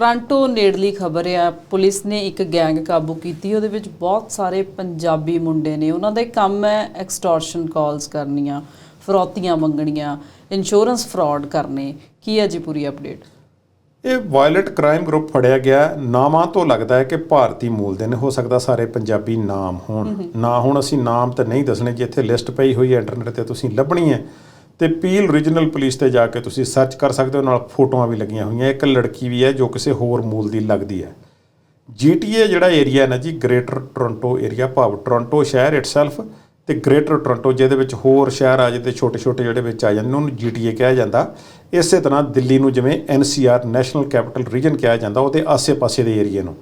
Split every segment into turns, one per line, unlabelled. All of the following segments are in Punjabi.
ਟ੍ਰਾਂਟੋ ਨੇੜਲੀ ਖਬਰ ਆ ਪੁਲਿਸ ਨੇ ਇੱਕ ਗੈਂਗ ਕਾਬੂ ਕੀਤੀ ਉਹਦੇ ਵਿੱਚ ਬਹੁਤ ਸਾਰੇ ਪੰਜਾਬੀ ਮੁੰਡੇ ਨੇ। ਉਹਨਾਂ ਦਾ ਕੰਮ ਹੈ ਐਕਸਟੋਰਸ਼ਨ ਕਾਲਸ ਕਰਨੀਆਂ ਫਰੌਤੀਆਂ ਮੰਗਣੀਆਂ ਇੰਸ਼ੋਰੈਂਸ ਫਰਾਡ ਕਰਨੇ। ਕੀ ਹੈ ਜੀ ਪੂਰੀ ਅਪਡੇਟ
ਇਹ ਵਾਇਲਟ ਕ੍ਰਾਈਮ ਗਰੁੱਪ ਫੜਿਆ ਗਿਆ। ਨਾਮਾਂ ਤੋਂ ਲੱਗਦਾ ਹੈ ਕਿ ਭਾਰਤੀ ਮੂਲ ਦੇ ਨੇ ਹੋ ਸਕਦਾ ਸਾਰੇ ਪੰਜਾਬੀ ਨਾਮ ਹੋਣ। ਨਾ ਹੁਣ ਅਸੀਂ ਨਾਮ ਤਾਂ ਨਹੀਂ ਦੱਸਣੇ ਜੇ ਇੱਥੇ ਲਿਸਟ ਪਈ ਹੋਈ ਹੈ ਇੰਟਰਨੈਟ ਤੇ ਤੁਸੀਂ ਲੱਭਣੀ ਹੈ। ਤੇ ਪੀਲ ਰੀਜਨਲ ਪੁਲਿਸ ਤੇ ਜਾ ਕੇ ਤੁਸੀਂ ਸਰਚ ਕਰ ਸਕਦੇ ਹੋ ਨਾਲ ਫੋਟੋਆਂ ਵੀ ਲੱਗੀਆਂ ਹੋਈਆਂ। ਇੱਕ ਲੜਕੀ ਵੀ ਹੈ ਜੋ ਕਿਸੇ ਹੋਰ ਮੂਲ ਦੀ ਲੱਗਦੀ ਹੈ। GTA ਜਿਹੜਾ ਏਰੀਆ ਹੈ ਨਾ ਜੀ ਗ੍ਰੇਟਰ ਟੋਰਾਂਟੋ ਏਰੀਆ ਭਾਵ ਟੋਰਾਂਟੋ ਸ਼ਹਿਰ ਇਟਸੈਲਫ ਤੇ ਗ੍ਰੇਟਰ ਟੋਰਾਂਟੋ ਜਿਹਦੇ ਵਿੱਚ ਹੋਰ ਸ਼ਹਿਰ ਆ ਜਾਂਦੇ ਛੋਟੇ ਛੋਟੇ ਜਿਹੜੇ ਵਿੱਚ ਆ ਜਾਂਦੇ ਉਹਨੂੰ GTA ਕਿਹਾ ਜਾਂਦਾ। ਇਸੇ ਤਰ੍ਹਾਂ ਦਿੱਲੀ ਨੂੰ ਜਿਵੇਂ NCR ਨੈਸ਼ਨਲ ਕੈਪੀਟਲ ਰੀਜਨ ਕਿਹਾ ਜਾਂਦਾ ਉਹਦੇ ਆਸੇ-ਪਾਸੇ ਦੇ ਏਰੀਆ ਨੂੰ।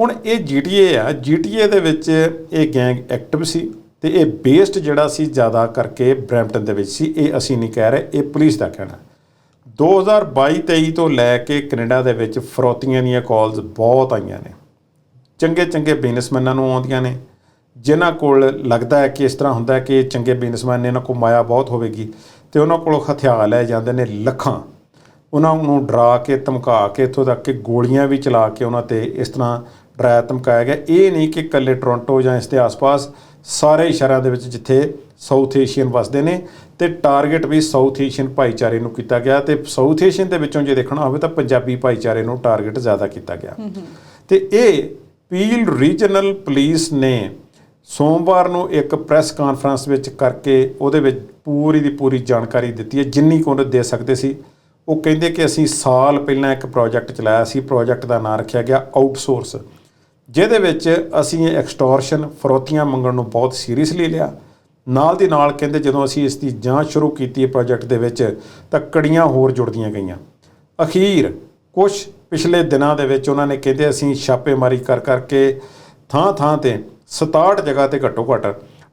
ਹੁਣ ਇਹ GTA ਆ GTA ਦੇ ਵਿੱਚ ਇਹ ਗੈਂਗ ਐਕਟਿਵ ਸੀ। ਤੇ ਇਹ ਬੇਸਡ ਜਿਹੜਾ ਸੀ ਜ਼ਿਆਦਾ ਕਰਕੇ ਬਰੈਂਪਟਨ ਦੇ ਵਿੱਚ ਸੀ, ਇਹ ਅਸੀਂ ਨਹੀਂ ਕਹਿ ਰਹੇ, ਇਹ ਪੁਲਿਸ ਦਾ ਕਹਿਣਾ। 2022-23 ਤੋਂ ਲੈ ਕੇ ਕੈਨੇਡਾ ਦੇ ਵਿੱਚ ਫਰੋਤੀਆਂ ਦੀਆਂ ਕਾਲਸ ਬਹੁਤ ਆਈਆਂ ਨੇ। ਚੰਗੇ ਚੰਗੇ ਬਿਜ਼ਨਸਮੈਨਾਂ ਨੂੰ ਆਉਂਦੀਆਂ ਨੇ। ਜਿਨ੍ਹਾਂ ਕੋਲ ਲੱਗਦਾ ਹੈ ਕਿ ਇਸ ਤਰ੍ਹਾਂ ਹੁੰਦਾ ਹੈ ਕਿ ਚੰਗੇ ਬਿਜ਼ਨਸਮੈਨ ਨੇ, ਇਹਨਾਂ ਕੋਲ ਮਾਇਆ ਬਹੁਤ ਹੋਵੇਗੀ ਤੇ ਉਹਨਾਂ ਕੋਲੋਂ ਹਥਿਆਰ ਲੈ ਜਾਂਦੇ ਨੇ ਲੱਖਾਂ। ਉਹਨਾਂ ਨੂੰ ਡਰਾ ਕੇ, ਧਮਕਾ ਕੇ, ਇੱਥੋਂ ਤੱਕ ਕਿ ਗੋਲੀਆਂ ਵੀ ਚਲਾ ਕੇ ਉਹਨਾਂ ਤੇ ਇਸ ਤਰ੍ਹਾਂ ਡਰਾਇਆ, ਧਮਕਾਇਆ ਗਿਆ। ਇਹ ਨਹੀਂ ਕਿ ਇਕੱਲੇ ਟੋਰਾਂਟੋ ਜਾਂ ਇਸ ਦੇ ਆਸ-ਪਾਸ ਸਾਰੇ ਸ਼ਹਿਰਾਂ ਦੇ ਵਿੱਚ ਜਿੱਥੇ ਸਾਊਥ ਏਸ਼ੀਅਨ ਵਸਦੇ ਨੇ ਤੇ ਟਾਰਗੇਟ ਵੀ ਸਾਊਥ ਏਸ਼ੀਅਨ ਭਾਈਚਾਰੇ ਨੂੰ ਕੀਤਾ ਗਿਆ ਤੇ ਸਾਊਥ ਏਸ਼ੀਅਨ ਦੇ ਵਿੱਚੋਂ ਜੇ ਦੇਖਣਾ ਹੋਵੇ ਤਾਂ ਪੰਜਾਬੀ ਭਾਈਚਾਰੇ ਨੂੰ ਟਾਰਗੇਟ ਜ਼ਿਆਦਾ ਕੀਤਾ ਗਿਆ। ਤੇ ਇਹ ਪੀਲ ਰੀਜਨਲ ਪੁਲਿਸ ਨੇ ਸੋਮਵਾਰ ਨੂੰ ਇੱਕ ਪ੍ਰੈਸ ਕਾਨਫਰੰਸ ਵਿੱਚ ਕਰਕੇ ਉਹਦੇ ਵਿੱਚ ਪੂਰੀ ਦੀ ਪੂਰੀ ਜਾਣਕਾਰੀ ਦਿੱਤੀ ਹੈ ਜਿੰਨੀ ਕੁ ਉਹਨੇ ਦੇ ਸਕਦੇ ਸੀ। ਉਹ ਕਹਿੰਦੇ ਕਿ ਅਸੀਂ ਸਾਲ ਪਹਿਲਾਂ ਇੱਕ ਪ੍ਰੋਜੈਕਟ ਚਲਾਇਆ ਸੀ ਪ੍ਰੋਜੈਕਟ ਦਾ ਨਾਮ ਰੱਖਿਆ ਗਿਆ ਆਊਟਸੋਰਸ ਜਿਹਦੇ ਵਿੱਚ ਅਸੀਂ ਇਹ ਐਕਸਟੋਰਸ਼ਨ ਫਰੋਤੀਆਂ ਮੰਗਣ ਨੂੰ ਬਹੁਤ ਸੀਰੀਅਸਲੀ ਲਿਆ। ਨਾਲ ਦੀ ਨਾਲ ਕਹਿੰਦੇ ਜਦੋਂ ਅਸੀਂ ਇਸ ਦੀ ਜਾਂਚ ਸ਼ੁਰੂ ਕੀਤੀ ਪ੍ਰੋਜੈਕਟ ਦੇ ਵਿੱਚ, ਤਾਂ ਕੜੀਆਂ ਹੋਰ ਜੁੜਦੀਆਂ ਗਈਆਂ। ਅਖੀਰ ਕੁਝ ਪਿਛਲੇ ਦਿਨਾਂ ਦੇ ਵਿੱਚ ਉਹਨਾਂ ਨੇ ਕਹਿੰਦੇ ਅਸੀਂ ਛਾਪੇਮਾਰੀ ਕਰ ਕਰਕੇ ਥਾਂ ਥਾਂ ਤੇ 67 ਜਗ੍ਹਾ ਤੇ ਘੱਟੋ ਘੱਟ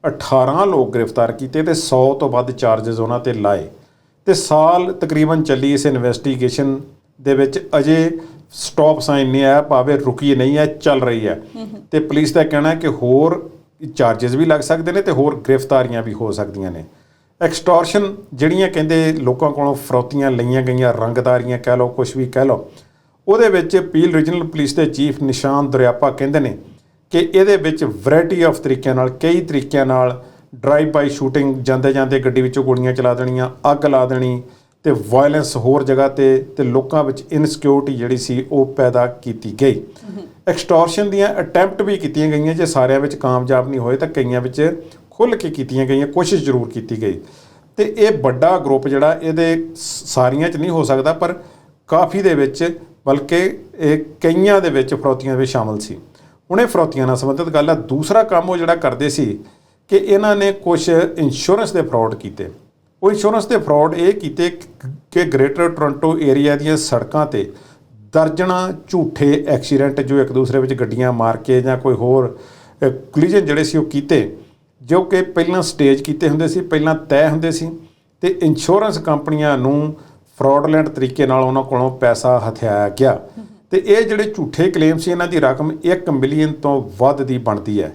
18 ਲੋਕ ਗ੍ਰਿਫਤਾਰ ਕੀਤੇ ਤੇ 100 ਤੋਂ ਵੱਧ ਚਾਰजेस ਉਹਨਾਂ ਤੇ ਲਾਏ। ਤੇ ਸਾਲ ਤਕਰੀਬਨ ਚੱਲੀ ਇਸ ਇਨਵੈਸਟੀਗੇਸ਼ਨ ਦੇ ਵਿੱਚ ਅਜੇ ਸਟਾਪ ਸਾਈਨ ਨਹੀਂ ਆਇਆ ਭਾਵੇਂ ਰੁਕੀ ਨਹੀਂ ਹੈ ਚੱਲ ਰਹੀ ਹੈ। ਤੇ ਪੁਲਿਸ ਦਾ ਕਹਿਣਾ ਹੈ ਕਿ ਹੋਰ ਚਾਰजेस ਵੀ ਲੱਗ ਸਕਦੇ ਨੇ ਤੇ ਹੋਰ ਗ੍ਰਿਫਤਾਰੀਆਂ ਵੀ ਹੋ ਸਕਦੀਆਂ ਨੇ। ਐਕਸਟੋਰਸ਼ਨ ਜਿਹੜੀਆਂ ਕਹਿੰਦੇ ਲੋਕਾਂ ਕੋਲੋਂ ਫਰੌਤੀਆਂ ਲਈਆਂ ਗਈਆਂ ਰੰਗਦਾਰੀਆਂ ਕਹਿ ਲਓ ਕੁਝ ਵੀ ਕਹਿ ਲਓ ਉਹਦੇ ਵਿੱਚ ਪੀਲ ਰੀਜਨਲ ਪੁਲਿਸ ਦੇ ਚੀਫ ਨਿਸ਼ਾਨ ਦਰਿਆਪਾ ਕਹਿੰਦੇ ਨੇ ਕਿ ਇਹਦੇ ਵਿੱਚ ਵੈਰਾਈਟੀ ਆਫ ਤਰੀਕਿਆਂ ਨਾਲ ਕਈ ਤਰੀਕਿਆਂ ਨਾਲ ਡਰਾਈਵ ਬਾਈ ਸ਼ੂਟਿੰਗ ਜਾਂਦੇ ਜਾਂਦੇ ਗੱਡੀ ਵਿੱਚੋਂ ਗੋਲੀਆਂ ਚਲਾ ਦੇਣੀਆਂ ਅੱਗ ਲਾ ਦੇਣੀ ਤੇ ਵਾਇਲੈਂਸ ਹੋਰ ਜਗ੍ਹਾ ਤੇ ਤੇ ਲੋਕਾਂ ਵਿੱਚ ਇਨਸਿਕਿਉਰਿਟੀ ਜਿਹੜੀ ਸੀ ਉਹ ਪੈਦਾ ਕੀਤੀ ਗਈ। ਐਕਸਟੋਰਸ਼ਨ ਦੀਆਂ ਅਟੈਂਪਟ ਵੀ ਕੀਤੀਆਂ ਗਈਆਂ, ਜੇ ਸਾਰਿਆਂ ਵਿੱਚ ਕਾਮਯਾਬ ਨਹੀਂ ਹੋਏ ਤਾਂ ਕਈਆਂ ਵਿੱਚ ਖੁੱਲ੍ਹ ਕੇ ਕੀਤੀਆਂ ਗਈਆਂ, ਕੋਸ਼ਿਸ਼ ਜ਼ਰੂਰ ਕੀਤੀ ਗਈ। ਤੇ ਇਹ ਵੱਡਾ ਗਰੁੱਪ ਜਿਹੜਾ ਇਹਦੇ ਸਾਰੀਆਂ 'ਚ ਨਹੀਂ ਹੋ ਸਕਦਾ, ਪਰ ਕਾਫੀ ਦੇ ਵਿੱਚ, ਬਲਕਿ ਇਹ ਕਈਆਂ ਦੇ ਵਿੱਚ ਫਰੋਤੀਆਂ ਵਿੱਚ ਸ਼ਾਮਲ ਸੀ। ਉਹਨੇ ਫਰੋਤੀਆਂ ਨਾਲ ਸੰਬੰਧਿਤ ਗੱਲ ਆ। ਦੂਸਰਾ ਕੰਮ ਉਹ ਜਿਹੜਾ ਕਰਦੇ ਸੀ ਕਿ ਇਹਨਾਂ ਨੇ ਕੁਝ ਇੰਸ਼ੋਰੈਂਸ ਦੇ ਫਰਾਡ ਕੀਤੇ। ਉਹ ਇੰਸ਼ੋਰੈਂਸ ਦੇ ਫਰਾਡ ਇਹ ਕੀਤੇ ਕਿ ਗ੍ਰੇਟਰ ਟੋਰਾਂਟੋ ਏਰੀਆ ਦੀਆਂ ਸੜਕਾਂ ਤੇ ਦਰਜਨਾਂ ਝੂਠੇ ਐਕਸੀਡੈਂਟ ਜੋ ਇੱਕ ਦੂਸਰੇ ਵਿੱਚ ਗੱਡੀਆਂ ਮਾਰ ਕੇ ਜਾਂ ਕੋਈ ਹੋਰ ਕੋਲੀਜਨ ਜਿਹੜੇ ਸੀ ਉਹ ਕੀਤੇ, ਜੋ ਕਿ ਪਹਿਲਾਂ ਸਟੇਜ ਕੀਤੇ ਹੁੰਦੇ ਸੀ, ਪਹਿਲਾਂ ਤੈਅ ਹੁੰਦੇ ਸੀ ਤੇ ਇੰਸ਼ੋਰੈਂਸ ਕੰਪਨੀਆਂ ਨੂੰ ਫਰਾਡਲੈਂਟ ਤਰੀਕੇ ਨਾਲ ਉਹਨਾਂ ਕੋਲੋਂ ਪੈਸਾ ਹਥਿਆਇਆ ਗਿਆ। ਤੇ ਇਹ ਜਿਹੜੇ ਝੂਠੇ ਕਲੇਮ ਸੀ, ਇਹਨਾਂ ਦੀ ਰਕਮ 1 ਮਿਲੀਅਨ ਤੋਂ ਵੱਧ ਦੀ ਬਣਦੀ ਹੈ।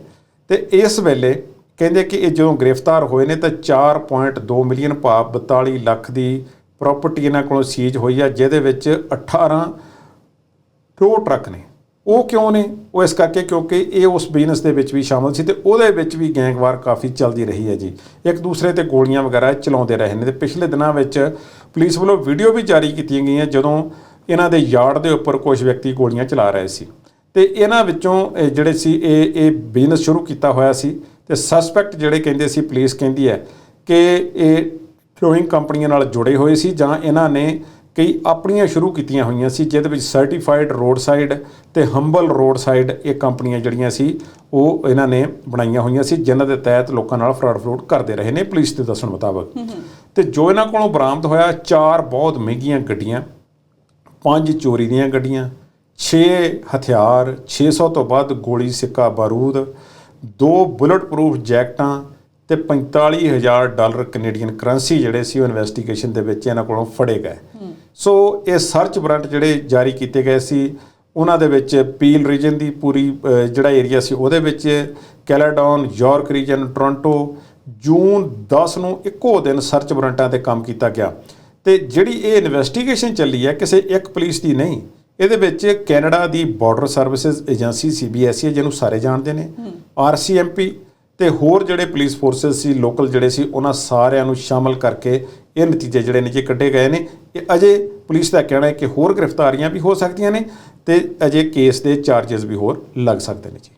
ਤੇ ਇਸ ਵੇਲੇ ਕਹਿੰਦੇ ਕਿ ਇਹ ਜਦੋਂ ਗ੍ਰਿਫਤਾਰ ਹੋਏ ਨੇ ਤਾਂ 4.2 ਮਿਲੀਅਨ ਭਾਵ 42 ਲੱਖ ਦੀ ਪ੍ਰਾਪਰਟੀ ਇਹਨਾਂ ਕੋਲੋਂ ਸੀਜ਼ ਹੋਈ ਆ, ਜਿਹਦੇ ਵਿੱਚ 18 ਟੋ ਟਰੱਕ ਨੇ। ਉਹ ਕਿਉਂ ਨੇ? ਉਹ ਇਸ ਕਰਕੇ ਕਿਉਂਕਿ ਇਹ ਉਸ ਬਿਜ਼ਨਸ ਦੇ ਵਿੱਚ ਵੀ ਸ਼ਾਮਲ ਸੀ ਤੇ ਉਹਦੇ ਵਿੱਚ ਵੀ ਗੈਂਗਵਾਰ ਕਾਫੀ ਚੱਲਦੀ ਰਹੀ ਹੈ ਜੀ। ਇੱਕ ਦੂਸਰੇ ਤੇ ਗੋਲੀਆਂ ਵਗੈਰਾ ਚਲਾਉਂਦੇ ਰਹੇ ਨੇ ਤੇ ਪਿਛਲੇ ਦਿਨਾਂ ਵਿੱਚ ਪੁਲਿਸ ਵੱਲੋਂ ਵੀਡੀਓ ਵੀ ਜਾਰੀ ਕੀਤੀਆਂ ਗਈਆਂ ਜਦੋਂ ਇਹਨਾਂ ਦੇ ਯਾਰਡ ਦੇ ਉੱਪਰ ਕੁਝ ਵਿਅਕਤੀ ਗੋਲੀਆਂ ਚਲਾ ਰਹੇ ਸੀ। ਤੇ ਇਹਨਾਂ ਵਿੱਚੋਂ ਜਿਹੜੇ ਸੀ ਇਹ ਇਹ ਬਿਜ਼ਨਸ ਸ਼ੁਰੂ ਕੀਤਾ ਹੋਇਆ ਸੀ ਤੇ ਸਸਪੈਕਟ ਜਿਹੜੇ ਕਹਿੰਦੇ ਸੀ ਪੁਲਿਸ ਕਹਿੰਦੀ ਹੈ ਕਿ ਇਹ ਟੋਇੰਗ ਕੰਪਨੀਆਂ ਨਾਲ ਜੁੜੇ ਹੋਏ ਸੀ ਜਾਂ ਇਹਨਾਂ ਨੇ ਕਈ ਆਪਣੀਆਂ ਸ਼ੁਰੂ ਕੀਤੀਆਂ ਹੋਈਆਂ ਸੀ ਜਿਹਦੇ ਵਿੱਚ ਸਰਟੀਫਾਈਡ ਰੋਡ ਸਾਈਡ ਤੇ ਹੰਬਲ ਰੋਡ ਸਾਈਡ ਇਹ ਕੰਪਨੀਆਂ ਜਿਹੜੀਆਂ ਸੀ ਉਹ ਇਹਨਾਂ ਨੇ ਬਣਾਈਆਂ ਹੋਈਆਂ ਸੀ ਜਿਨ੍ਹਾਂ ਦੇ ਤਹਿਤ ਲੋਕਾਂ ਨਾਲ ਫਰਾਡ ਫਰੂਡ ਕਰਦੇ ਰਹੇ ਨੇ ਪੁਲਿਸ ਦੇ ਦੱਸਣ ਮੁਤਾਬਕ। ਤੇ ਜੋ ਇਹਨਾਂ ਕੋਲੋਂ ਬਰਾਮਦ ਹੋਇਆ ਚਾਰ ਬਹੁਤ ਮਹਿੰਗੀਆਂ ਗੱਡੀਆਂ ਪੰਜ ਚੋਰੀ ਦੀਆਂ ਗੱਡੀਆਂ 6 ਹਥਿਆਰ 600 ਤੋਂ ਵੱਧ ਗੋਲੀ ਸਿੱਕਾ ਬਾਰੂਦ ਦੋ ਬੁਲਟ ਪ੍ਰੂਫ ਜੈਕਟਾਂ ਤੇ 45000 ਡਾਲਰ ਕੈਨੇਡੀਅਨ ਕਰੰਸੀ ਜਿਹੜੇ ਸੀ ਉਹ ਇਨਵੈਸਟੀਗੇਸ਼ਨ ਦੇ ਵਿੱਚ ਇਹਨਾਂ ਕੋਲੋਂ ਫੜੇ ਗਏ। ਸੋ ਇਹ ਸਰਚ ਵਾਰੰਟ ਜਿਹੜੇ ਜਾਰੀ ਕੀਤੇ ਗਏ ਸੀ ਉਹਨਾਂ ਦੇ ਵਿੱਚ ਪੀਲ ਰੀਜਨ ਦੀ ਪੂਰੀ ਜਿਹੜਾ ਏਰੀਆ ਸੀ ਉਹਦੇ ਵਿੱਚ Caledon York region Toronto June 10 ਨੂੰ ਇੱਕੋ ਦਿਨ ਸਰਚ ਵਾਰੰਟਾਂ ਤੇ ਕੰਮ ਕੀਤਾ ਗਿਆ। ਤੇ ਜਿਹੜੀ ਇਹ ਇਨਵੈਸਟੀਗੇਸ਼ਨ ਚੱਲੀ ਹੈ ਕਿਸੇ ਇੱਕ ਪੁਲਿਸ ਦੀ ਨਹੀਂ ਇਹਦੇ ਵਿੱਚ ਕੈਨੇਡਾ ਦੀ ਬਾਰਡਰ ਸਰਵਿਸਿਜ਼ ਏਜੰਸੀ ਸੀਬੀਐਸਈ ਜਿਹਨੂੰ ਸਾਰੇ ਜਾਣਦੇ ਨੇ ਆਰਸੀਐਮਪੀ ਤੇ ਹੋਰ ਜਿਹੜੇ ਪੁਲਿਸ ਫੋਰਸਸ ਸੀ ਲੋਕਲ ਜਿਹੜੇ ਸੀ ਉਹਨਾਂ ਸਾਰਿਆਂ ਨੂੰ ਸ਼ਾਮਲ ਕਰਕੇ ਇਹ ਨਤੀਜੇ ਜਿਹੜੇ ਨੇ ਜੀ ਕੱਢੇ ਗਏ ਨੇ। ਇਹ ਅਜੇ ਪੁਲਿਸ ਦਾ ਕਹਿਣਾ ਹੈ ਕਿ ਹੋਰ ਗ੍ਰਿਫਤਾਰੀਆਂ ਵੀ ਹੋ ਸਕਦੀਆਂ ਨੇ ਤੇ ਅਜੇ ਕੇਸ ਦੇ ਚਾਰजेस ਵੀ ਹੋਰ ਲੱਗ ਸਕਦੇ ਨੇ ਜੀ।